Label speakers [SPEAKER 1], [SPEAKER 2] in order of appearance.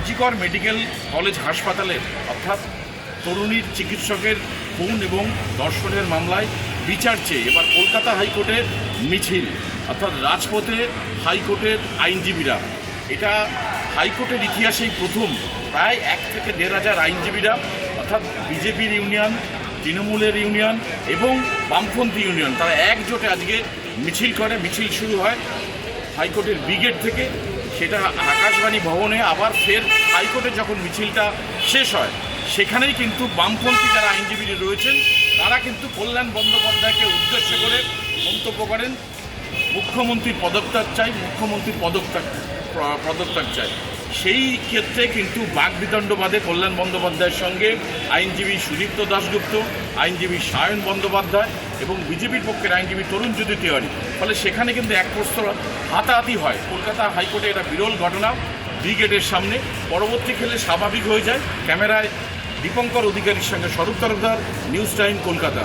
[SPEAKER 1] RG Kar medical college হাসপাতালের অর্থাৎ তরুণীর চিকিৎসকের খুন এবং দর্শনের মামলায় বিচার চেয়ে এবার কলকাতা হাইকোর্টের মিছিল, অর্থাৎ রাজপথে হাইকোর্টের আইনজীবীরা। এটা হাইকোর্টের ইতিহাসেই প্রথম, প্রায় এক থেকে দেড় হাজার আইনজীবীরা, অর্থাৎ বিজেপির ইউনিয়ন, তৃণমূলের ইউনিয়ন এবং বামপন্থী ইউনিয়ন, তারা একজোটে আজকে মিছিল করে, মিছিল শুরু হয় হাইকোর্টের ব্রিগেড থেকে। সেটা আকাশবাণী ভবনে আবার ফের হাইকোর্টে যখন মিছিলটা শেষ হয়, সেখানেই কিন্তু বামপন্থী যারা আইনজীবী রয়েছেন, তারা কিন্তু কল্যাণ বন্দ্যোপাধ্যায়কে উদ্দেশ্য করে মন্তব্য করেন, মুখ্যমন্ত্রীর পদত্যাগ চাই, মুখ্যমন্ত্রীর পদত্যাগ পদত্যাগ চাই। সেই ক্ষেত্রে কিন্তু বাকবিদণ্ডবাদে কল্যাণ বন্দ্যোপাধ্যায়ের সঙ্গে আইনজীবী সুদীপ্ত দাশগুপ্ত, আইনজীবী সায়ন বন্দ্যোপাধ্যায় এবং বিজেপির পক্ষের আইনজীবী তরুণ যদি তিওয়ারি, ফলে সেখানে কিন্তু এক প্রস্তর হাতাহাতি হয়। কলকাতা হাইকোর্টে এটা বিরল ঘটনা ডি গেটের সামনে। পরবর্তী খেলে স্বাভাবিক হয়ে যায়। ক্যামেরায় দীপঙ্কর অধিকারীর সঙ্গে স্বরূপ তরফদার নিউজ টাইম কলকাতা।